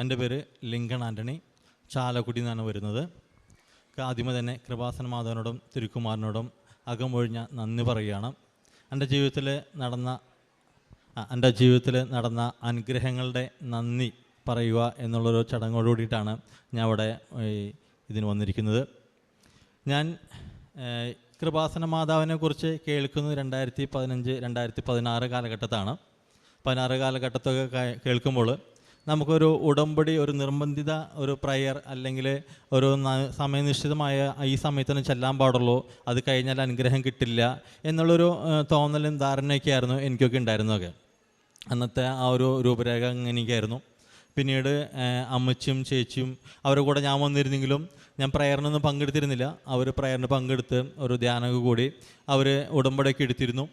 എന്റെ പേര് ലിങ്കൺ ആന്റണി. ചാലക്കുടി നിന്നാണ് വരുന്നത്. ആദ്യമേ തന്നെ കൃപാസന മാധവനോടും തിരുക്കുമാറിനോടും അകമൊഴിഞ്ഞ നന്ദി പറയുകയാണ്. എന്റെ ജീവിതത്തിൽ നടന്ന എന്റെ ജീവിതത്തിൽ നടന്ന അനുഗ്രഹങ്ങളുടെ നന്ദി പറയുക എന്നുള്ളൊരു ചടങ്ങോട് കൂടിയിട്ടാണ് ഞാൻ അവിടെ ഇതിന് വന്നിരിക്കുന്നത്. ഞാൻ കൃപാസന മാതാവിനെ കുറിച്ച് കേൾക്കുന്നത് രണ്ടായിരത്തി പതിനഞ്ച് രണ്ടായിരത്തി പതിനാറ് കാലഘട്ടത്താണ്. പതിനാറ് കാലഘട്ടത്തൊക്കെ കേൾക്കുമ്പോൾ നമുക്കൊരു ഉടമ്പടി ഒരു നിർബന്ധിത ഒരു പ്രയർ അല്ലെങ്കിൽ ഒരു സമയനിശ്ചിതമായ ഈ സമയത്തിന് ചെല്ലാൻ പാടുള്ളൂ. അത് കഴിഞ്ഞാൽ അനുഗ്രഹം കിട്ടില്ല എന്നുള്ളൊരു തോന്നലും ധാരണയൊക്കെ ആയിരുന്നു എനിക്കൊക്കെ ഉണ്ടായിരുന്നതൊക്കെ അന്നത്തെ ആ ഒരു രൂപരേഖ എനിക്കായിരുന്നു. പിന്നീട് അമ്മച്ചും ചേച്ചിയും അവരുടെ കൂടെ ഞാൻ വന്നിരുന്നെങ്കിലും ഞാൻ പ്രയറിനൊന്നും പങ്കെടുത്തിരുന്നില്ല. അവർ പ്രയറിന് പങ്കെടുത്ത് ഒരു ധ്യാനമൊക്കെ കൂടി അവർ ഉടമ്പടിയൊക്കെ എടുത്തിരുന്നു.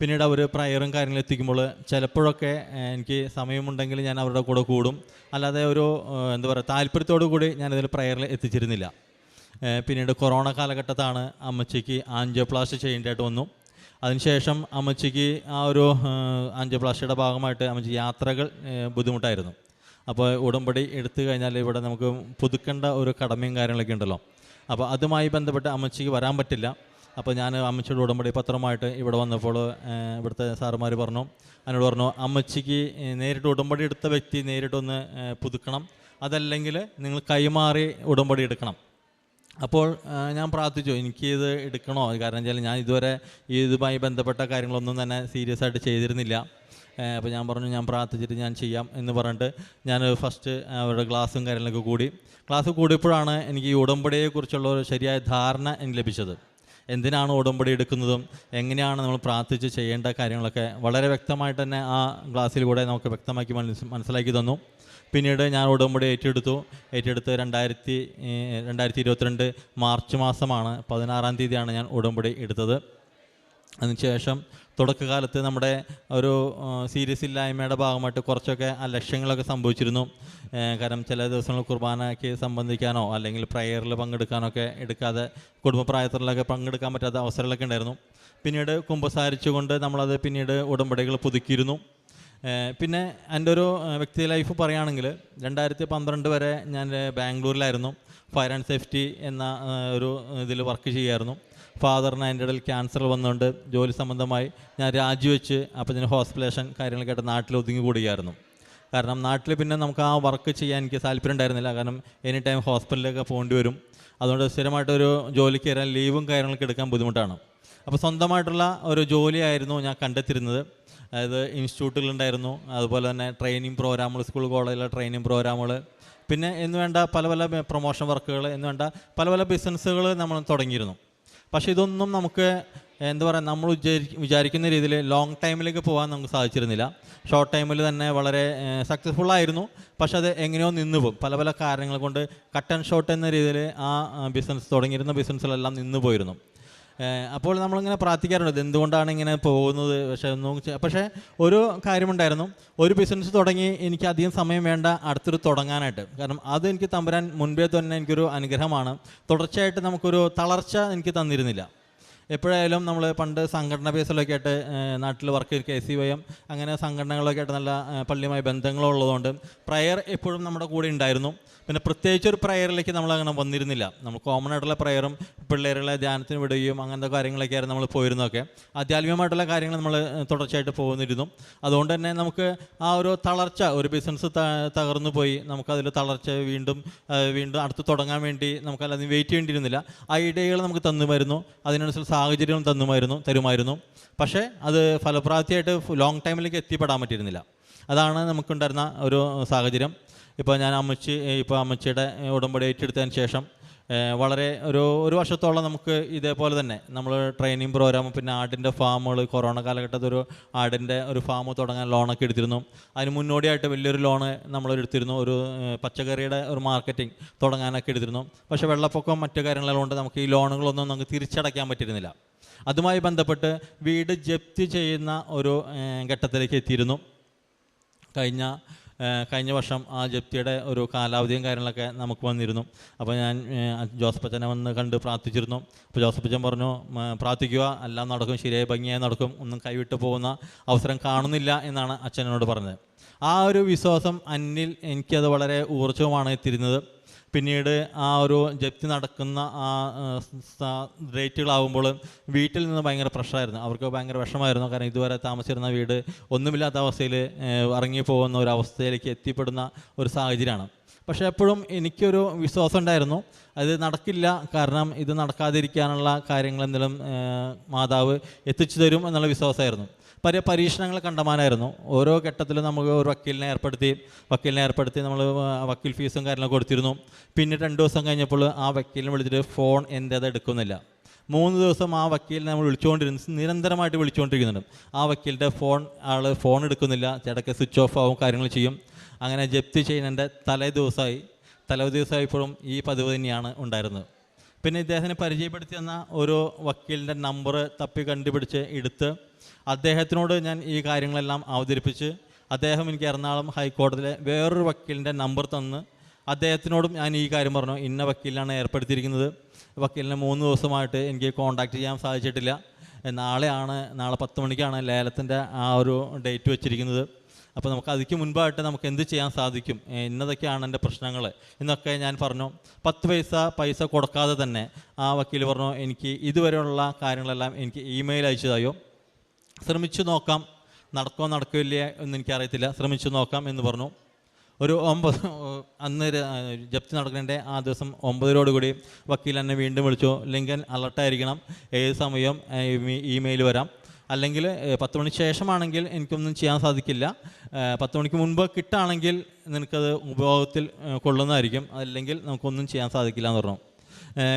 പിന്നീട് അവർ പ്രയറും കാര്യങ്ങളും എത്തിക്കുമ്പോൾ ചിലപ്പോഴൊക്കെ എനിക്ക് സമയമുണ്ടെങ്കിൽ ഞാൻ അവരുടെ കൂടെ കൂടും. അല്ലാതെ ഒരു എന്താ പറയുക താല്പര്യത്തോടു കൂടി ഞാനതിൽ പ്രയറിൽ എത്തിച്ചിരുന്നില്ല. പിന്നീട് കൊറോണ കാലഘട്ടത്താണ് അമ്മച്ചിക്ക് ആൻജിയോപ്ലാസ്റ്റ് ചെയ്യേണ്ടതായിട്ട് വന്നു. അതിനുശേഷം അമ്മച്ചിക്ക് ആ ഒരു ആൻജിയോപ്ലാസ്റ്റിയുടെ ഭാഗമായിട്ട് അമ്മച്ചി യാത്രകൾ ബുദ്ധിമുട്ടായിരുന്നു. അപ്പോൾ ഉടമ്പടി എടുത്തു കഴിഞ്ഞാൽ ഇവിടെ നമുക്ക് പുതുക്കേണ്ട ഒരു കടമയും കാര്യങ്ങളൊക്കെ ഉണ്ടല്ലോ. അപ്പോൾ അതുമായി ബന്ധപ്പെട്ട് അമ്മച്ചിക്ക് വരാൻ പറ്റില്ല. അപ്പോൾ ഞാൻ അമ്മച്ചിയുടെ ഉടമ്പടി പത്രമായിട്ട് ഇവിടെ വന്നപ്പോൾ ഇവിടുത്തെ സാറുമാർ പറഞ്ഞു എന്നോട് പറഞ്ഞു അമ്മച്ചിക്ക് നേരിട്ട് ഉടമ്പടി എടുത്ത വ്യക്തി നേരിട്ടൊന്ന് പുതുക്കണം. അതല്ലെങ്കിൽ നിങ്ങൾ കൈമാറി ഉടമ്പടി എടുക്കണം. അപ്പോൾ ഞാൻ പ്രാർത്ഥിച്ചു എനിക്കിത് എടുക്കണോ? കാരണം വെച്ചാൽ ഞാൻ ഇതുവരെ ഇതുമായി ബന്ധപ്പെട്ട കാര്യങ്ങളൊന്നും തന്നെ സീരിയസ് ആയിട്ട് ചെയ്തിരുന്നില്ല. അപ്പോൾ ഞാൻ പറഞ്ഞു ഞാൻ പ്രാർത്ഥിച്ചിട്ട് ഞാൻ ചെയ്യാം എന്ന് പറഞ്ഞിട്ട് ഞാൻ ഫസ്റ്റ് അവരുടെ ക്ലാസ്സും കാര്യങ്ങളൊക്കെ കൂടി. ക്ലാസ് കൂടിയപ്പോഴാണ് എനിക്ക് ഈ ഉടമ്പടിയെക്കുറിച്ചുള്ള ഒരു ശരിയായ ധാരണ എനിക്ക് ലഭിച്ചത്. എന്തിനാണ് ഉടമ്പടി എടുക്കുന്നതും? എങ്ങനെയാണ് നമ്മൾ പ്രാർത്ഥിച്ച് ചെയ്യേണ്ട കാര്യങ്ങളൊക്കെ വളരെ വ്യക്തമായിട്ട് തന്നെ ആ ക്ലാസ്സിലൂടെ നമുക്ക് വ്യക്തമാക്കി മനസ്സ് മനസ്സിലാക്കി തന്നു. പിന്നീട് ഞാൻ ഉടമ്പടി ഏറ്റെടുത്തു. ഏറ്റെടുത്ത് രണ്ടായിരത്തി രണ്ടായിരത്തി ഇരുപത്തിരണ്ട് മാർച്ച് മാസമാണ് പതിനാറാം തീയതിയാണ് ഞാൻ ഉടമ്പടി എടുത്തത്. അതിനുശേഷം തുടക്കകാലത്ത് നമ്മുടെ ഒരു സീരിയസ് ഇല്ലായ്മയുടെ ഭാഗമായിട്ട് കുറച്ചൊക്കെ ആ ലക്ഷ്യങ്ങളൊക്കെ സംഭവിച്ചിരുന്നു. കാരണം ചില ദിവസങ്ങൾ കുർബാനയ്ക്ക് സംബന്ധിക്കാനോ അല്ലെങ്കിൽ പ്രയറിൽ പങ്കെടുക്കാനോ ഒക്കെ എടുക്കാതെ കുടുംബപ്രായത്തിലൊക്കെ പങ്കെടുക്കാൻ പറ്റാത്ത അവസരങ്ങളൊക്കെ ഉണ്ടായിരുന്നു. പിന്നീട് കുമ്പസാരിച്ചുകൊണ്ട് നമ്മളത് പിന്നീട് ഉടമ്പടികൾ പുതുക്കിയിരുന്നു. പിന്നെ എന്റെ ഒരു വ്യക്തി ലൈഫ് പറയുകയാണെങ്കിൽ രണ്ടായിരത്തി പന്ത്രണ്ട് വരെ ഞാൻ ബാംഗ്ലൂരിലായിരുന്നു. ഫയർ ആൻഡ് സേഫ്റ്റി എന്ന ഒരു ഇതിൽ വർക്ക് ചെയ്യായിരുന്നു. ഫാദറിന് അതിന്റെ ഇടയിൽ ക്യാൻസർ വന്നുകൊണ്ട് ജോലി സംബന്ധമായി ഞാൻ രാജിവെച്ച് അപ്പോൾ ഞാൻ ഹോസ്പിറ്റലേഷൻ കാര്യങ്ങളൊക്കെ ആയിട്ട് നാട്ടിൽ ഒതുങ്ങി കൂടുകയായിരുന്നു കാരണം നാട്ടിൽ പിന്നെ നമുക്ക് ആ വർക്ക് ചെയ്യാൻ എനിക്ക് താല്പര്യം ഉണ്ടായിരുന്നില്ല. കാരണം എനി ടൈം ഹോസ്പിറ്റലിലൊക്കെ പോകേണ്ടി വരും. അതുകൊണ്ട് സ്ഥിരമായിട്ടൊരു ജോലിക്ക് കയറാൻ ലീവും കാര്യങ്ങളൊക്കെ എടുക്കാൻ ബുദ്ധിമുട്ടാണ്. അപ്പോൾ സ്വന്തമായിട്ടുള്ള ഒരു ജോലിയായിരുന്നു ഞാൻ കണ്ടെത്തിയിരുന്നത്. അതായത് ഇൻസ്റ്റിറ്റ്യൂട്ടുകളുണ്ടായിരുന്നു അതുപോലെ തന്നെ ട്രെയിനിങ് പ്രോഗ്രാമുകൾ സ്കൂൾ കോളേജിലെ ട്രെയിനിങ് പ്രോഗ്രാമുകൾ പിന്നെ എന്ന് വേണ്ട പല പല പ്രൊമോഷൻ വർക്കുകൾ എന്ന് വേണ്ട പല പല ബിസിനസ്സുകൾ നമ്മൾ തുടങ്ങിയിരുന്നു. പക്ഷേ ഇതൊന്നും നമുക്ക് എന്താ പറയുക നമ്മൾ വിചാരി വിചാരിക്കുന്ന രീതിയിൽ ലോങ് ടൈമിലേക്ക് പോകാൻ നമുക്ക് സാധിച്ചിരുന്നില്ല. ഷോർട്ട് ടൈമിൽ തന്നെ വളരെ സക്സസ്ഫുൾ ആയിരുന്നു. പക്ഷെ അത് എങ്ങനെയോ നിന്ന് പോകും പല പല കാരണങ്ങൾ കൊണ്ട് കട്ട് ആൻഡ് ഷോർട്ട് എന്ന രീതിയിൽ ആ ബിസിനസ് തുടങ്ങിയിരുന്ന ബിസിനസ്സിലെല്ലാം നിന്ന് പോയിരുന്നു. അപ്പോൾ നമ്മളിങ്ങനെ പ്രാർത്ഥിക്കാറുണ്ട്. എന്തുകൊണ്ടാണ് ഇങ്ങനെ പോകുന്നത്? പക്ഷേ ഒന്നും പക്ഷേ ഒരു കാര്യമുണ്ടായിരുന്നു. ഒരു ബിസിനസ് തുടങ്ങി എനിക്ക് അധികം സമയം വേണ്ട അടുത്തൊരു തുടങ്ങാനായിട്ട്. കാരണം അത് എനിക്ക് തമ്പുരാൻ മുൻപേ തന്നെ എനിക്കൊരു അനുഗ്രഹമാണ്. തുടർച്ചയായിട്ട് നമുക്കൊരു തളർച്ച എനിക്ക് തന്നിരുന്നില്ല. എപ്പോഴായാലും നമ്മൾ പണ്ട് സംഘടന ബേസിലൊക്കെ ആയിട്ട് നാട്ടിൽ വർക്ക് ചെയ്ത് കെ സി വൈ എം അങ്ങനെ സംഘടനകളൊക്കെ ആയിട്ട് നല്ല പള്ളിയുമായി ബന്ധങ്ങളുള്ളതുകൊണ്ട് പ്രയർ എപ്പോഴും നമ്മുടെ കൂടെ ഉണ്ടായിരുന്നു. പിന്നെ പ്രത്യേകിച്ച് ഒരു പ്രയറിലേക്ക് നമ്മൾ അങ്ങനെ വന്നിരുന്നില്ല. നമ്മൾ കോമൺ ആയിട്ടുള്ള പ്രയറും പിള്ളേരുകളെ ധ്യാനത്തിന് വിടുകയും അങ്ങനത്തെ കാര്യങ്ങളൊക്കെ ആയിരുന്നു നമ്മൾ പോയിരുന്നതൊക്കെ. ആധ്യാത്മികമായിട്ടുള്ള കാര്യങ്ങൾ നമ്മൾ തുടർച്ചയായിട്ട് പോകുന്നിരുന്നു അതുകൊണ്ട് തന്നെ നമുക്ക് ആ ഒരു തളർച്ച ഒരു ബിസിനസ് തകർന്നു പോയി. നമുക്കതിൽ തളർച്ച വീണ്ടും വീണ്ടും അടുത്ത് തുടങ്ങാൻ വേണ്ടി നമുക്കല്ലാതെ വെയിറ്റ് ചെയ്യേണ്ടിയിരുന്നില്ല. ഐഡിയകൾ നമുക്ക് തന്നു വരുന്നു അതിനനുസരിച്ച് സാഹചര്യം തന്നുമായിരുന്നു തരുമായിരുന്നു. പക്ഷേ അത് ഫലപ്രാപ്തിയായിട്ട് ലോങ് ടൈമിലേക്ക് എത്തിപ്പെടാൻ പറ്റിയിരുന്നില്ല. അതാണ് നമുക്കുണ്ടായിരുന്ന ഒരു സാഹചര്യം. ഇപ്പോൾ ഞാൻ അമ്മച്ചി ഇപ്പോൾ അമ്മച്ചിയുടെ ഉടമ്പടി ഏറ്റെടുത്തതിന് ശേഷം വളരെ ഒരു ഒരു വർഷത്തോളം നമുക്ക് ഇതേപോലെ തന്നെ നമ്മൾ ട്രെയിനിങ് പ്രോഗ്രാം പിന്നെ ആടിന്റെ ഫാമുകൾ കൊറോണ കാലഘട്ടത്തിൽ ഒരു ആടിന്റെ ഒരു ഫാം തുടങ്ങാൻ ലോണൊക്കെ എടുത്തിരുന്നു. അതിന് മുന്നോടിയായിട്ട് വലിയൊരു ലോണ് നമ്മൾ എടുത്തിരുന്നു. ഒരു പച്ചക്കറിയുടെ ഒരു മാർക്കറ്റിംഗ് തുടങ്ങാനൊക്കെ എടുത്തിരുന്നു. പക്ഷേ വെള്ളപ്പൊക്കം മറ്റു കാര്യങ്ങളെല്ലാം കൊണ്ട് നമുക്ക് ഈ ലോണുകളൊന്നും നമുക്ക് തിരിച്ചടയ്ക്കാൻ പറ്റിയിരുന്നില്ല അതുമായി ബന്ധപ്പെട്ട് വീട് ജപ്തി ചെയ്യുന്ന ഒരു ഘട്ടത്തിലേക്ക് എത്തിയിരുന്നു. കഴിഞ്ഞ കഴിഞ്ഞ വർഷം ആ ജപ്തിയുടെ ഒരു കാലാവധിയും കാര്യങ്ങളൊക്കെ നമുക്ക് വന്നിരുന്നു. അപ്പോൾ ഞാൻ ജോസഫ് അച്ഛനെ വന്ന് കണ്ട് പ്രാർത്ഥിച്ചിരുന്നു. അപ്പോൾ ജോസഫ് അച്ഛൻ പറഞ്ഞു പ്രാർത്ഥിക്കുക. എല്ലാം നടക്കും. ശരിയായി ഭംഗിയായി നടക്കും. ഒന്നും കൈവിട്ട് പോകുന്ന അവസരം കാണുന്നില്ല എന്നാണ് അച്ഛനോട് പറഞ്ഞത്. ആ ഒരു വിശ്വാസം അന്നിൽ എനിക്കത് വളരെ ഊർജവുമാണ് എത്തിയിരുന്നത്. പിന്നീട് ആ ഒരു ജപ്തി നടക്കുന്ന ആ റേറ്റുകളാവുമ്പോൾ വീട്ടിൽ നിന്ന് ഭയങ്കര പ്രഷറായിരുന്നു. അവർക്ക് ഭയങ്കര വിഷമായിരുന്നു കാരണം ഇതുവരെ താമസിച്ചിരുന്ന വീട് ഒന്നുമില്ലാത്ത അവസ്ഥയിൽ ഇറങ്ങി പോകുന്ന ഒരു അവസ്ഥയിലേക്ക് എത്തിപ്പെടുന്ന ഒരു സാഹചര്യമാണ്. പക്ഷേ എപ്പോഴും എനിക്കൊരു വിശ്വാസം ഉണ്ടായിരുന്നു. അത് നടക്കില്ല. കാരണം ഇത് നടക്കാതിരിക്കാനുള്ള കാര്യങ്ങൾ എന്തെങ്കിലും മാതാവ് എത്തിച്ചു തരും എന്നുള്ള വിശ്വാസമായിരുന്നു. പല പരീക്ഷണങ്ങൾ കണ്ടമാനായിരുന്നു. ഓരോ ഘട്ടത്തിലും നമുക്ക് ഒരു വക്കീലിനെ ഏർപ്പെടുത്തി വക്കീലിനെ ഏർപ്പെടുത്തി നമ്മൾ വക്കീൽ ഫീസും കാര്യങ്ങളും കൊടുത്തിരുന്നു. പിന്നെ രണ്ട് ദിവസം കഴിഞ്ഞപ്പോൾ ആ വക്കീലിനെ വിളിച്ചിട്ട് ഫോൺ എന്റെ അത് എടുക്കുന്നില്ല. മൂന്ന് ദിവസം ആ വക്കീലിനെ നമ്മൾ വിളിച്ചുകൊണ്ടിരുന്നു. നിരന്തരമായിട്ട് വിളിച്ചുകൊണ്ടിരിക്കുന്നുണ്ട്. ആ വക്കീലിന്റെ ഫോൺ ആൾ ഫോൺ എടുക്കുന്നില്ല. ചിടക്ക് സ്വിച്ച് ഓഫ് ആവും കാര്യങ്ങൾ ചെയ്യും. അങ്ങനെ ജപ്തി ചെയ്യുന്നതിന്റെ തലേ ദിവസമായി തലേ ദിവസമായപ്പോഴും ഈ പതിവ് തന്നെയാണ് ഉണ്ടായിരുന്നത്. പിന്നെ ഇദ്ദേഹത്തിന് പരിചയപ്പെടുത്തി തന്ന ഒരു വക്കീലിന്റെ നമ്പർ തപ്പി കണ്ടുപിടിച്ച് എടുത്ത് അദ്ദേഹത്തിനോട് ഞാൻ ഈ കാര്യങ്ങളെല്ലാം അവതരിപ്പിച്ച് അദ്ദേഹം എനിക്ക് എറണാകുളം ഹൈക്കോടതിയിലെ വേറൊരു വക്കീലിന്റെ നമ്പർ തന്ന് അദ്ദേഹത്തിനോടും ഞാൻ ഈ കാര്യം പറഞ്ഞു. ഇന്ന വക്കീലിനാണ് ഏർപ്പെടുത്തിയിരിക്കുന്നത്. വക്കീലിനെ മൂന്ന് ദിവസമായിട്ട് എനിക്ക് കോൺടാക്റ്റ് ചെയ്യാൻ സാധിച്ചിട്ടില്ല. നാളെയാണ് നാളെ പത്ത് മണിക്കാണ് ലേലത്തിന്റെ ആ ഒരു ഡേറ്റ് വെച്ചിരിക്കുന്നത്. അപ്പോൾ നമുക്ക് അതിക്ക് മുൻപായിട്ട് നമുക്ക് എന്ത് ചെയ്യാൻ സാധിക്കും? ഇന്നതൊക്കെയാണ് എന്റെ പ്രശ്നങ്ങൾ. എന്നൊക്കെ ഞാൻ പറഞ്ഞു പത്ത് പൈസ പൈസ കൊടുക്കാതെ തന്നെ ആ വക്കീൽ പറഞ്ഞു എനിക്ക് ഇതുവരെയുള്ള കാര്യങ്ങളെല്ലാം എനിക്ക് ഇമെയിൽ അയച്ചതായോ ശ്രമിച്ചു നോക്കാം. നടക്കോ നടക്കില്ലേ എന്ന് എനിക്കറിയത്തില്ല. ശ്രമിച്ചു നോക്കാം എന്ന് പറഞ്ഞു. ഒരു ഒമ്പത് അന്ന് ജപ്തി നടക്കുന്നതിന്റെ ആ ദിവസം ഒമ്പതിനോടുകൂടി കൂടി വക്കീൽ എന്നെ വീണ്ടും വിളിച്ചു. ലിങ്കൻ അലർട്ടായിരിക്കണം. ഏത് സമയം ഇമെയിൽ വരാം. അല്ലെങ്കിൽ പത്ത് മണിക്ക് ശേഷമാണെങ്കിൽ എനിക്കൊന്നും ചെയ്യാൻ സാധിക്കില്ല. പത്ത് മണിക്ക് മുൻപ് കിട്ടുകയാണെങ്കിൽ നിനക്കത് ഉപയോഗത്തിൽ കൊള്ളുന്നതായിരിക്കും. അല്ലെങ്കിൽ നമുക്കൊന്നും ചെയ്യാൻ സാധിക്കില്ല എന്ന് പറഞ്ഞു.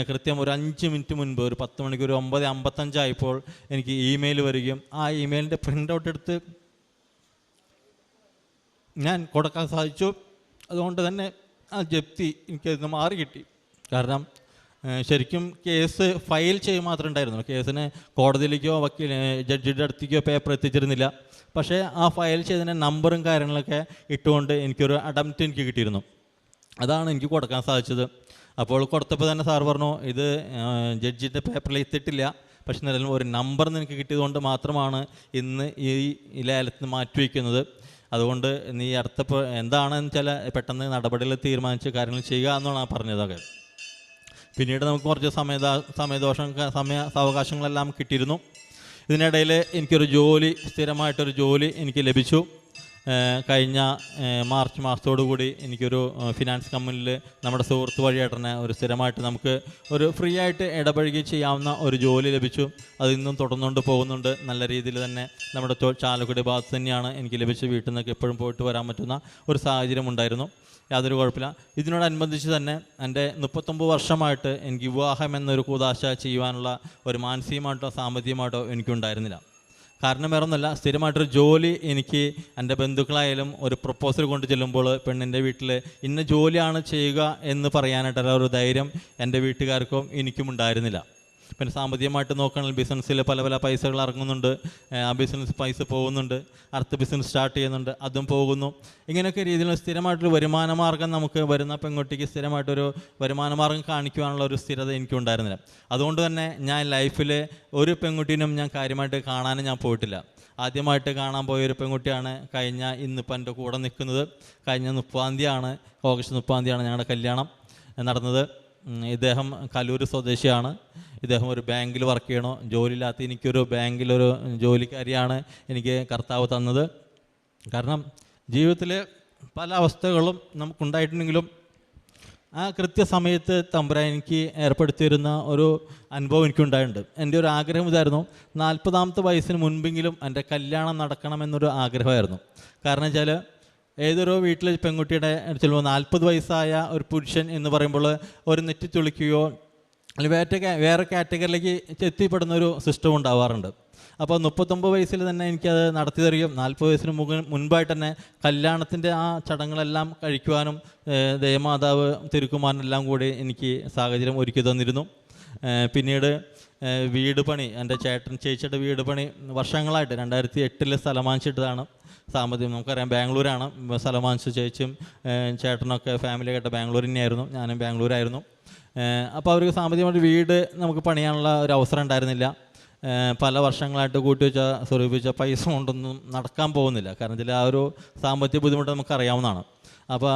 കൃത്യം ഒരു അഞ്ച് മിനിറ്റ് മുൻപ് ഒരു പത്ത് മണിക്ക് ഒരു ഒമ്പത് അമ്പത്തഞ്ചായപ്പോൾ എനിക്ക് ഇമെയിൽ വരികയും ആ ഇമെയിലിന്റെ പ്രിന്റ് ഔട്ട് എടുത്ത് ഞാൻ കൊടുക്കാൻ സാധിച്ചു. അതുകൊണ്ട് തന്നെ ആ ജപ്തി എനിക്കത് മാറി കിട്ടി കാരണം ശരിക്കും കേസ് ഫയൽ ചെയ്യുക മാത്രമേ ഉണ്ടായിരുന്നുള്ളൂ കേസിന് കോടതിയിലേക്കോ വക്കീൽ ജഡ്ജിയുടെ അടുത്തേക്കോ പേപ്പർ എത്തിച്ചിരുന്നില്ല. പക്ഷേ ആ ഫയൽ ചെയ്തതിന്റെ നമ്പറും കാര്യങ്ങളൊക്കെ ഇട്ടുകൊണ്ട് എനിക്കൊരു അഡംപ്റ്റ് എനിക്ക് കിട്ടിയിരുന്നു. അതാണ് എനിക്ക് കൊടുക്കാൻ സാധിച്ചത്. അപ്പോൾ കൊടുത്തപ്പോൾ തന്നെ സാർ പറഞ്ഞു ഇത് ജഡ്ജിന്റെ പേപ്പറിൽ എത്തിയിട്ടില്ല. പക്ഷെ നിലവിൽ ഒരു നമ്പർ നിനക്ക് കിട്ടിയതുകൊണ്ട് മാത്രമാണ് ഇന്ന് ഈ ലേലത്തിന് മാറ്റിവെക്കുന്നത് അതുകൊണ്ട് നീ അടുത്ത എന്താണെന്ന് ചില പെട്ടെന്ന് നടപടികൾ തീരുമാനിച്ച് കാര്യങ്ങൾ ചെയ്യുക എന്നാണ് പറഞ്ഞതൊക്കെ പിന്നീട് നമുക്ക് കുറച്ച് സമയ സമയദോഷം സമയ സാവകാശങ്ങളെല്ലാം കിട്ടിയിരുന്നു. ഇതിനിടയിൽ എനിക്കൊരു ജോലി സ്ഥിരമായിട്ടൊരു ജോലി എനിക്ക് ലഭിച്ചു. കഴിഞ്ഞ മാർച്ച് മാസത്തോടു കൂടി എനിക്കൊരു ഫിനാൻസ് കമ്പനിയിൽ നമ്മുടെ സുഹൃത്ത് വഴിയായിട്ട് തന്നെ ഒരു സ്ഥിരമായിട്ട് നമുക്ക് ഒരു ഫ്രീ ആയിട്ട് ഇടപഴകി ചെയ്യാവുന്ന ഒരു ജോലി ലഭിച്ചു. അത് ഇന്നും തുടർന്നുകൊണ്ട് പോകുന്നുണ്ട്. നല്ല രീതിയിൽ തന്നെ നമ്മുടെ ചാലക്കുടി ഭാഗത്ത് തന്നെയാണ് എനിക്ക് ലഭിച്ച വീട്ടിൽ നിന്നൊക്കെ എപ്പോഴും പോയിട്ട് വരാൻ പറ്റുന്ന ഒരു സാഹചര്യം ഉണ്ടായിരുന്നു. യാതൊരു കുഴപ്പമില്ല. ഇതിനോടനുബന്ധിച്ച് തന്നെ എന്റെ മുപ്പത്തൊമ്പത് വർഷമായിട്ട് എനിക്ക് വിവാഹം എന്നൊരു കൂതാശ ചെയ്യുവാനുള്ള ഒരു മാനസികമായിട്ടോ സാമ്പത്തികമായിട്ടോ എനിക്കുണ്ടായിരുന്നില്ല. കാരണം വേറെ ഒന്നുമല്ല സ്ഥിരമായിട്ടൊരു ജോലി എനിക്ക് എന്റെ ബന്ധുക്കളായാലും ഒരു പ്രപ്പോസൽ കൊണ്ട് ചെല്ലുമ്പോൾ പെണ്ണിന്റെ വീട്ടിൽ ഇന്ന ജോലിയാണ് ചെയ്യുക എന്ന് പറയാനായിട്ടുള്ള ഒരു ധൈര്യം എന്റെ വീട്ടുകാർക്കും എനിക്കും ഉണ്ടായിരുന്നില്ല പിന്നെ സാമ്പത്തികമായിട്ട് നോക്കുകയാണെങ്കിൽ ബിസിനസ്സിൽ പല പല പൈസകൾ ഇറങ്ങുന്നുണ്ട്. ആ ബിസിനസ് പൈസ പോകുന്നുണ്ട്. അടുത്ത ബിസിനസ് സ്റ്റാർട്ട് ചെയ്യുന്നുണ്ട്. അതും പോകുന്നു. ഇങ്ങനെയൊക്കെ രീതിയിൽ സ്ഥിരമായിട്ടൊരു വരുമാന മാർഗം നമുക്ക് വരുന്ന പെൺകുട്ടിക്ക് സ്ഥിരമായിട്ടൊരു വരുമാന മാർഗം കാണിക്കുവാനുള്ള ഒരു സ്ഥിരത എനിക്കുണ്ടായിരുന്നില്ല. അതുകൊണ്ട് തന്നെ ഞാൻ ലൈഫിൽ ഒരു പെൺകുട്ടീനും ഞാൻ കാര്യമായിട്ട് കാണാനും ഞാൻ പോയിട്ടില്ല. ആദ്യമായിട്ട് കാണാൻ പോയ ഒരു പെൺകുട്ടിയാണ് കഴിഞ്ഞ ഇന്നിപ്പോൾ എന്റെ കൂടെ നിൽക്കുന്നത്. കഴിഞ്ഞ മുപ്പതാം തീയതിയാണ് ഓഗസ്റ്റ് മുപ്പതാം തീയതിയാണ് ഞങ്ങളുടെ കല്യാണം നടന്നത്. ഇദ്ദേഹം കലൂർ സ്വദേശിയാണ്. ഇദ്ദേഹം ഒരു ബാങ്കിൽ വർക്ക് ചെയ്യണോ. ജോലിയില്ലാത്ത എനിക്കൊരു ബാങ്കിലൊരു ജോലിക്കാരിയാണ് എനിക്ക് കർത്താവ് തന്നത്. കാരണം ജീവിതത്തിൽ പല അവസ്ഥകളും നമുക്കുണ്ടായിട്ടുണ്ടെങ്കിലും ആ കൃത്യസമയത്ത് തമ്പുരാൻ എനിക്ക് ഏർപ്പെടുത്തിയിരുന്ന ഒരു അനുഭവം എനിക്കുണ്ടായിട്ടുണ്ട്. എന്റെ ഒരു ആഗ്രഹം ഇതായിരുന്നു നാൽപ്പതാമത്തെ വയസ്സിന് മുൻപെങ്കിലും എന്റെ കല്യാണം നടക്കണമെന്നൊരു ആഗ്രഹമായിരുന്നു. കാരണം വെച്ചാൽ ഏതൊരു വീട്ടിലെ പെൺകുട്ടിയുടെ ചിലപ്പോൾ നാൽപ്പത് വയസ്സായ ഒരു പുരുഷൻ എന്ന് പറയുമ്പോൾ ഒരു നെറ്റി തുളിക്കുകയോ അല്ലെങ്കിൽ വേറെ വേറെ കാറ്റഗറിയിലേക്ക് എത്തിപ്പെടുന്ന ഒരു സിസ്റ്റം ഉണ്ടാവാറുണ്ട്. അപ്പോൾ മുപ്പത്തൊമ്പത് വയസ്സിൽ തന്നെ എനിക്കത് നടത്തി തരികയും നാൽപ്പത് വയസ്സിന് മുക മുൻപായിട്ട് തന്നെ കല്യാണത്തിന്റെ ആ ചടങ്ങുകളെല്ലാം കഴിക്കുവാനും ദേവമാതാവ് തിരുക്കുമാരനെല്ലാം കൂടി എനിക്ക് സാഹചര്യം ഒരുക്കി തന്നിരുന്നു. പിന്നീട് വീട് പണി എന്റെ ചേട്ടൻ ചേച്ചിയുടെ വീട് പണി വർഷങ്ങളായിട്ട് രണ്ടായിരത്തി എട്ടിൽ സ്ഥലം വാങ്ങിച്ചിട്ടതാണ്. സാമ്പത്തികം നമുക്കറിയാം. ബാംഗ്ലൂരാണ്. സ്ഥലം ചേച്ചിയും ചേട്ടനൊക്കെ ഫാമിലി ആയിട്ട് ബാംഗ്ലൂർ തന്നെയായിരുന്നു. ഞാനും ബാംഗ്ലൂരായിരുന്നു. അപ്പോൾ അവർക്ക് സാമ്പത്തികമായിട്ട് വീട് നമുക്ക് പണിയാനുള്ള ഒരു അവസരം ഉണ്ടായിരുന്നില്ല. പല വർഷങ്ങളായിട്ട് കൂട്ടിവെച്ച സ്വരൂപിച്ച പൈസ കൊണ്ടൊന്നും നടക്കാൻ പോകുന്നില്ല. കാരണം ചില ആ ഒരു സാമ്പത്തിക ബുദ്ധിമുട്ട് നമുക്ക് അറിയാവുന്നതാണ്. അപ്പോൾ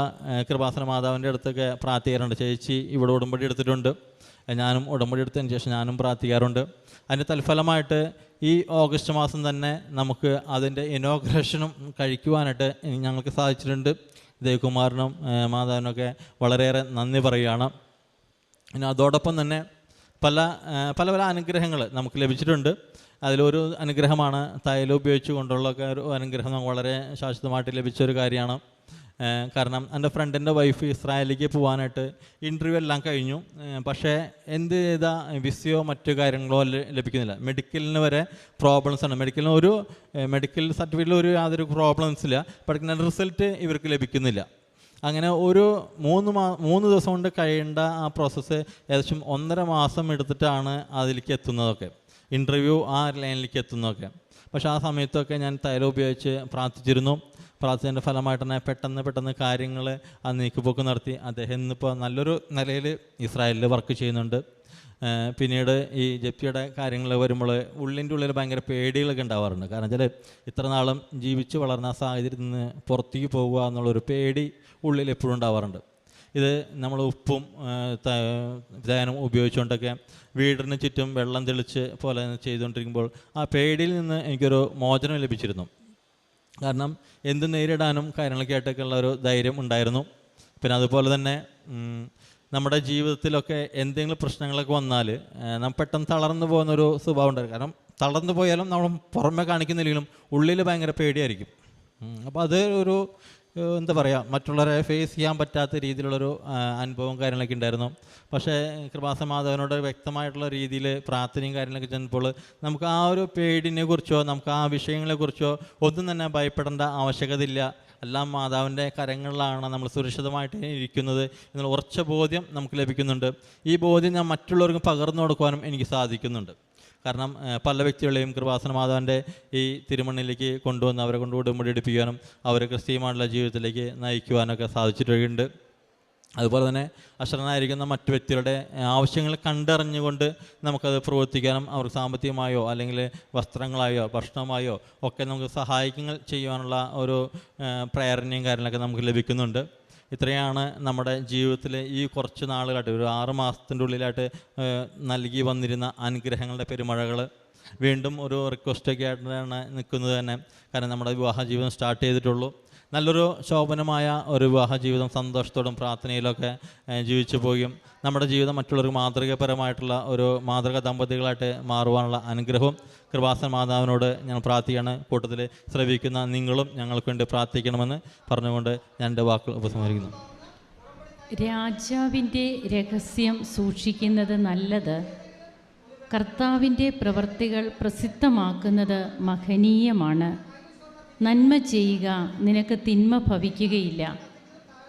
കൃപാസന മാതാവിന്റെ അടുത്തൊക്കെ പ്രാർത്ഥിക്കാറുണ്ട്. ചേച്ചി ഇവിടെ ഉടമ്പടി എടുത്തിട്ടുണ്ട്. ഞാനും ഉടമ്പടി എടുത്തതിന് ശേഷം ഞാനും പ്രാർത്ഥിക്കാറുണ്ട്. അതിന്റെ തൽഫലമായിട്ട് ഈ ഓഗസ്റ്റ് മാസം തന്നെ നമുക്ക് അതിന്റെ ഇനോഗ്രേഷനും കഴിക്കുവാനായിട്ട് ഞങ്ങൾക്ക് സാധിച്ചിട്ടുണ്ട്. ദേവകുമാറിനും മാതാവിനൊക്കെ വളരെയേറെ നന്ദി പറയുകയാണ്. പിന്നെ അതോടൊപ്പം തന്നെ പല പല പല അനുഗ്രഹങ്ങൾ നമുക്ക് ലഭിച്ചിട്ടുണ്ട്. അതിലൊരു അനുഗ്രഹമാണ് തൈലം ഉപയോഗിച്ച് കൊണ്ടുള്ള ഒരു അനുഗ്രഹം വളരെ ശാശ്വതമായിട്ട് ലഭിച്ച ഒരു കാര്യമാണ്. കാരണം എന്റെ ഫ്രണ്ടിന്റെ വൈഫ് ഇസ്രായേലിലേക്ക് പോകാനായിട്ട് ഇന്റർവ്യൂ എല്ലാം കഴിഞ്ഞു. പക്ഷേ എന്ത് ചെയ്താൽ വിസയോ മറ്റു കാര്യങ്ങളോ ലഭിക്കുന്നില്ല. മെഡിക്കലിന് വരെ പ്രോബ്ലംസ് ആണ്. മെഡിക്കലിന് ഒരു മെഡിക്കൽ സർട്ടിഫിക്കറ്റിൽ ഒരു യാതൊരു പ്രോബ്ലംസ് ഇല്ല. പഠിക്കുന്ന റിസൾട്ട് ഇവർക്ക് ലഭിക്കുന്നില്ല. അങ്ങനെ ഒരു മൂന്ന് മാ മൂന്ന് ദിവസം കൊണ്ട് കഴിയേണ്ട ആ പ്രോസസ്സ് ഏകദേശം ഒന്നര മാസം എടുത്തിട്ടാണ് അതിലേക്ക് എത്തുന്നതൊക്കെ. ഇന്റർവ്യൂ ആ ലൈനിലേക്ക് എത്തുന്നതൊക്കെ. പക്ഷേ ആ സമയത്തൊക്കെ ഞാൻ തൈലം ഉപയോഗിച്ച് പ്രാർത്ഥിച്ചിരുന്നു. പ്രാർത്ഥിച്ചതിന്റെ ഫലമായിട്ട് തന്നെ പെട്ടെന്ന് പെട്ടെന്ന് കാര്യങ്ങൾ ആ നീക്കുപോക്ക് നടത്തി. അദ്ദേഹം ഇന്നിപ്പോൾ നല്ലൊരു നിലയിൽ ഇസ്രായേലിൽ വർക്ക് ചെയ്യുന്നുണ്ട്. പിന്നീട് ഈ ജപ്തിയുടെ കാര്യങ്ങൾ വരുമ്പോൾ ഉള്ളിന്റെ ഉള്ളിൽ ഭയങ്കര പേടികളൊക്കെ ഉണ്ടാവാറുണ്ട്. കാരണം വെച്ചാൽ ഇത്ര നാളും ജീവിച്ച് വളർന്ന ആ സാഹചര്യത്തിൽ നിന്ന് പുറത്തേക്ക് പോകുക എന്നുള്ളൊരു പേടി ഉള്ളിൽ എപ്പോഴും ഉണ്ടാവാറുണ്ട്. ഇത് നമ്മൾ ഉപ്പും തേനും ഉപയോഗിച്ചുകൊണ്ടൊക്കെ വീടിന് ചുറ്റും വെള്ളം തെളിച്ച് പോലെ ചെയ്തുകൊണ്ടിരിക്കുമ്പോൾ ആ പേടിയിൽ നിന്ന് എനിക്കൊരു മോചനം ലഭിച്ചിരുന്നു. കാരണം എന്ത് നേരിടാനും കാര്യങ്ങളൊക്കെ ആയിട്ടൊക്കെ ഉള്ള ഒരു ധൈര്യം ഉണ്ടായിരുന്നു. പിന്നെ അതുപോലെ തന്നെ നമ്മുടെ ജീവിതത്തിലൊക്കെ എന്തെങ്കിലും പ്രശ്നങ്ങളൊക്കെ വന്നാൽ നാം പെട്ടെന്ന് തളർന്നു പോകുന്നൊരു സ്വഭാവം ഉണ്ടായിരുന്നു. കാരണം തളർന്നു പോയാലും നമ്മൾ പുറമെ കാണിക്കുന്നില്ലെങ്കിലും ഉള്ളിൽ ഭയങ്കര പേടിയായിരിക്കും. അപ്പോൾ അത് ഒരു എന്താ പറയുക മറ്റുള്ളവരെ ഫേസ് ചെയ്യാൻ പറ്റാത്ത രീതിയിലുള്ളൊരു അനുഭവം കാര്യങ്ങളൊക്കെ ഉണ്ടായിരുന്നു. പക്ഷേ കൃപാസമാധവനോട് വ്യക്തമായിട്ടുള്ള രീതിയിൽ പ്രാർത്ഥനയും കാര്യങ്ങളൊക്കെ ചെന്നപ്പോൾ നമുക്ക് ആ ഒരു പേടിനെ കുറിച്ചോ നമുക്ക് ആ വിഷയങ്ങളെക്കുറിച്ചോ ഒന്നും തന്നെ ഭയപ്പെടേണ്ട ആവശ്യകതയില്ല എല്ലാം മാതാവിന്റെ കരങ്ങളിലാണ് നമ്മൾ സുരക്ഷിതമായിട്ട് ഇരിക്കുന്നത് എന്നുള്ള ഉറച്ച ബോധ്യം നമുക്ക് ലഭിക്കുന്നുണ്ട്. ഈ ബോധ്യം ഞാൻ മറ്റുള്ളവർക്ക് പകർന്നു കൊടുക്കുവാനും എനിക്ക് സാധിക്കുന്നുണ്ട്. കാരണം പല വ്യക്തികളെയും കൃപാസന മാതാവിന്റെ ഈ തിരുമണ്ണിലേക്ക് കൊണ്ടുവന്ന് അവരെ കൊണ്ട് ഉടമ്പടി എടുപ്പിക്കാനും അവരെ ക്രിസ്തീയമായുള്ള ജീവിതത്തിലേക്ക് നയിക്കുവാനൊക്കെ സാധിച്ചിട്ടുണ്ട്. അതുപോലെ തന്നെ അശ്രനായിരിക്കുന്ന മറ്റു വ്യക്തികളുടെ ആവശ്യങ്ങൾ കണ്ടറിഞ്ഞുകൊണ്ട് നമുക്കത് പ്രവർത്തിക്കാനും അവർക്ക് സാമ്പത്തികമായോ അല്ലെങ്കിൽ വസ്ത്രങ്ങളായോ ഭക്ഷണമായോ ഒക്കെ നമുക്ക് സഹായങ്ങൾ ചെയ്യുവാനുള്ള ഒരു പ്രേരണയും കാര്യങ്ങളൊക്കെ നമുക്ക് ലഭിക്കുന്നുണ്ട്. ഇത്രയാണ് നമ്മുടെ ജീവിതത്തിൽ ഈ കുറച്ച് നാളുകളായിട്ട് ഒരു ആറ് മാസത്തിന്റെ ഉള്ളിലായിട്ട് നൽകി വന്നിരുന്ന അനുഗ്രഹങ്ങളുടെ പെരുമഴകൾ. വീണ്ടും ഒരു റിക്വസ്റ്റൊക്കെ ആയിട്ടാണ് നിൽക്കുന്നത് തന്നെ. കാരണം നമ്മുടെ വിവാഹ ജീവിതം സ്റ്റാർട്ട് ചെയ്തിട്ടുള്ളൂ. നല്ലൊരു ശോഭനമായ ഒരു വിവാഹ ജീവിതം സന്തോഷത്തോടും പ്രാർത്ഥനയിലൊക്കെ ജീവിച്ചു പോകും നമ്മുടെ ജീവിതം മറ്റുള്ളവർക്ക് മാതൃകപരമായിട്ടുള്ള ഒരു മാതൃക ദമ്പതികളായിട്ട് മാറുവാനുള്ള അനുഗ്രഹവും കൃപാസന മാതാവിനോട് ഞാൻ പ്രാർത്ഥിക്കുകയാണ്. കൂട്ടത്തിൽ ശ്രവിക്കുന്ന നിങ്ങളും ഞങ്ങൾക്ക് വേണ്ടി പ്രാർത്ഥിക്കണമെന്ന് പറഞ്ഞുകൊണ്ട് ഞാൻ എന്റെ വാക്കുകൾ ഉപസംഹരിക്കുന്നു. രാജാവിന്റെ രഹസ്യം സൂക്ഷിക്കുന്നത് നല്ലത് കർത്താവിന്റെ പ്രവൃത്തികൾ പ്രസിദ്ധമാക്കുന്നത് മഹനീയമാണ്. നന്മ ചെയ്യുക നിനക്ക് തിന്മ ഭവിക്കുകയില്ല.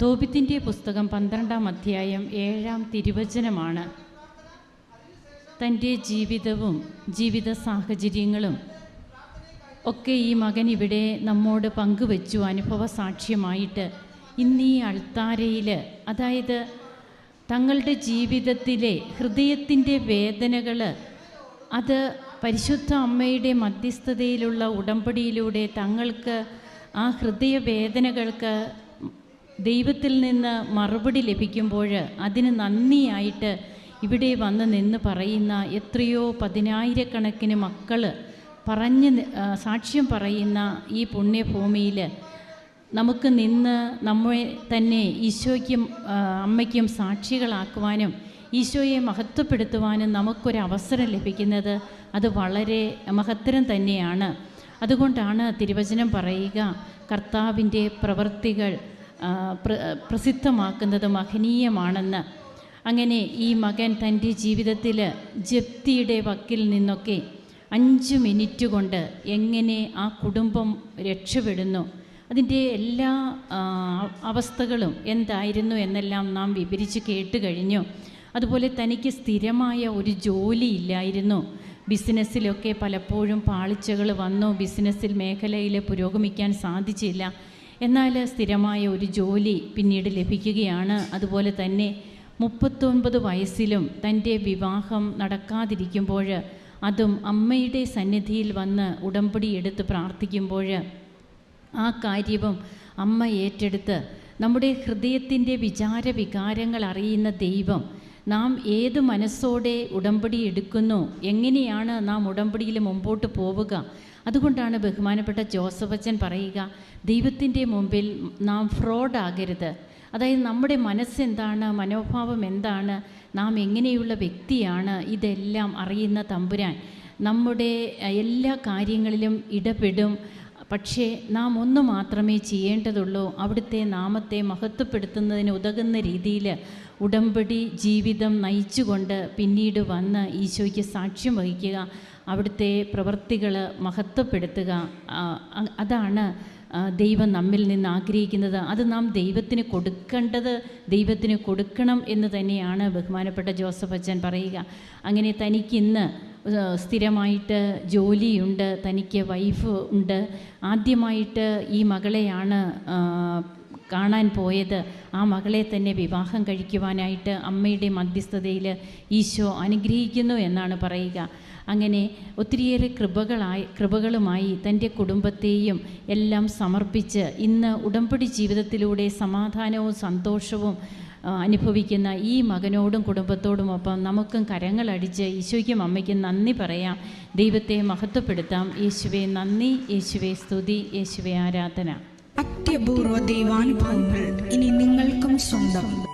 തോപിത്തിന്റെ പുസ്തകം പന്ത്രണ്ടാം അധ്യായം ഏഴാം തിരുവചനമാണ്. തന്റെ ജീവിതവും ജീവിത സാഹചര്യങ്ങളും ഒക്കെ ഈ മകൻ ഇവിടെ നമ്മോട് പങ്കുവച്ചു. അനുഭവ സാക്ഷ്യമായിട്ട് ഇന്ന് ഈ അൾത്താരയിൽ അതായത് തങ്ങളുടെ ജീവിതത്തിലെ ഹൃദയത്തിന്റെ വേദനകൾ അത് പരിശുദ്ധ അമ്മയുടെ മധ്യസ്ഥതയിലുള്ള ഉടമ്പടിയിലൂടെ തങ്ങൾക്ക് ആ ഹൃദയവേദനകൾക്ക് ദൈവത്തിൽ നിന്ന് മറുപടി ലഭിക്കുമ്പോൾ അതിന് നന്ദിയായിട്ട് ഇവിടെ വന്ന് നിന്ന് പറയുന്ന എത്രയോ പതിനായിരക്കണക്കിന് മക്കൾ പറഞ്ഞ് സാക്ഷ്യം പറയുന്ന ഈ പുണ്യഭൂമിയിൽ നമുക്ക് നിന്ന് നമ്മെ തന്നെ ഈശോയ്ക്കും അമ്മയ്ക്കും സാക്ഷികളാക്കുവാനും ഈശോയെ മഹത്വപ്പെടുത്തുവാനും നമുക്കൊരവസരം ലഭിക്കുന്നത് അത് വളരെ മഹത്തരം തന്നെയാണ്. അതുകൊണ്ടാണ് തിരുവചനം പറയുക കർത്താവിന്റെ പ്രവൃത്തികൾ പ്രസിദ്ധമാക്കുന്നത് മഹനീയമാണെന്ന്. അങ്ങനെ ഈ മകൻ തന്റെ ജീവിതത്തിൽ ജപ്തിയുടെ വക്കിൽ നിന്നൊക്കെ അഞ്ച് മിനിറ്റ് കൊണ്ട് എങ്ങനെ ആ കുടുംബം രക്ഷപ്പെടുന്നു? അതിന്റെ എല്ലാ അവസ്ഥകളും എന്തായിരുന്നു എന്നെല്ലാം നാം വിവരിച്ച് കേട്ട് കഴിഞ്ഞു. അതുപോലെ തനിക്ക് സ്ഥിരമായ ഒരു ജോലി ഇല്ലായിരുന്നു. ബിസിനസ്സിലൊക്കെ പലപ്പോഴും പാളിച്ചകൾ വന്നു. ബിസിനസ്സിൽ മേഖലയിൽ പുരോഗമിക്കാൻ സാധിച്ചില്ല. എന്നാൽ സ്ഥിരമായ ഒരു ജോലി പിന്നീട് ലഭിക്കുകയാണ്. അതുപോലെ തന്നെ മുപ്പത്തൊൻപത് വയസ്സിലും തന്റെ വിവാഹം നടക്കാതിരിക്കുമ്പോൾ അതും അമ്മയുടെ സന്നിധിയിൽ വന്ന് ഉടമ്പടി എടുത്ത് പ്രാർത്ഥിക്കുമ്പോൾ ആ കാര്യവും അമ്മ ഏറ്റെടുത്ത് നമ്മുടെ ഹൃദയത്തിന്റെ വിചാര വികാരങ്ങൾ അറിയുന്ന ദൈവം നാം ഏത് മനസ്സോടെ ഉടമ്പടി എടുക്കുന്നു എങ്ങനെയാണ് നാം ഉടമ്പടിയിൽ മുമ്പോട്ട് പോവുക അതുകൊണ്ടാണ് ബഹുമാനപ്പെട്ട ജോസഫ് അച്ഛൻ പറയുക ദൈവത്തിന്റെ മുമ്പിൽ നാം ഫ്രോഡാകരുത് അതായത് നമ്മുടെ മനസ്സെന്താണ് മനോഭാവം എന്താണ് നാം എങ്ങനെയുള്ള വ്യക്തിയാണ് ഇതെല്ലാം അറിയുന്ന തമ്പുരാൻ. നമ്മുടെ എല്ലാ കാര്യങ്ങളിലും ഇടപെടും. പക്ഷേ നാം ഒന്ന് മാത്രമേ ചെയ്യേണ്ടതുള്ളൂ. അവിടുത്തെ നാമത്തെ മഹത്വപ്പെടുത്തുന്നതിന് ഉതകുന്ന രീതിയിൽ ഉടമ്പടി ജീവിതം നയിച്ചുകൊണ്ട് പിന്നീട് വന്ന് ഈശോയ്ക്ക് സാക്ഷ്യം വഹിക്കുക അവിടുത്തെ പ്രവൃത്തികൾ മഹത്വപ്പെടുത്തുക അതാണ് ദൈവം നമ്മിൽ നിന്ന് ആഗ്രഹിക്കുന്നത് അത് നാം ദൈവത്തിന് കൊടുക്കേണ്ടത് ദൈവത്തിന് കൊടുക്കണം എന്ന് തന്നെയാണ് ബഹുമാനപ്പെട്ട ജോസഫ് അച്ഛൻ പറയുക. അങ്ങനെ തനിക്കിന്ന് സ്ഥിരമായിട്ട് ജോലിയുണ്ട് തനിക്ക് വൈഫ് ഉണ്ട്. ആദ്യമായിട്ട് ഈ മകളെയാണ് കാണാൻ പോയത്. ആ മകളെ തന്നെ വിവാഹം കഴിക്കുവാനായിട്ട് അമ്മയുടെ മധ്യസ്ഥതയിൽ ഈശോ അനുഗ്രഹിക്കുന്നു എന്നാണ് പറയുക. അങ്ങനെ ഒത്തിരിയേറെ കൃപകളായി കൃപകളുമായി തന്റെ കുടുംബത്തെയും എല്ലാം സമർപ്പിച്ച് ഇന്ന് ഉടമ്പടി ജീവിതത്തിലൂടെ സമാധാനവും സന്തോഷവും അനുഭവിക്കുന്ന ഈ മകനോടും കുടുംബത്തോടും ഒപ്പം നമുക്കും കരങ്ങളടിച്ച് ഈശോയ്ക്കും അമ്മയ്ക്കും നന്ദി പറയാം. ദൈവത്തെ മഹത്വപ്പെടുത്താം. യേശുവെ നന്ദി. യേശുവെ സ്തുതി. യേശുവെ ആരാധന. അത്യപൂർവ ദൈവാനുഭവങ്ങൾ ഇനി നിങ്ങൾക്കും സ്വന്തം.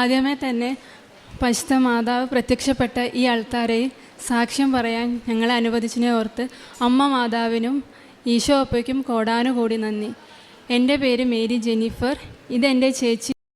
ആദ്യമേ തന്നെ പരിശുദ്ധ മാതാവ് പ്രത്യക്ഷപ്പെട്ട ഈ ആൾക്കാരെ സാക്ഷ്യം പറയാൻ ഞങ്ങളെ അനുവദിച്ചതിനെ ഓർത്ത് അമ്മ മാതാവിനും ഈശോ അപ്പയ്ക്കും കോടാനുകൂടി നന്ദി. എന്റെ പേര് മേരി ജെന്നിഫർ. ഇതെന്റെ ചേച്ചി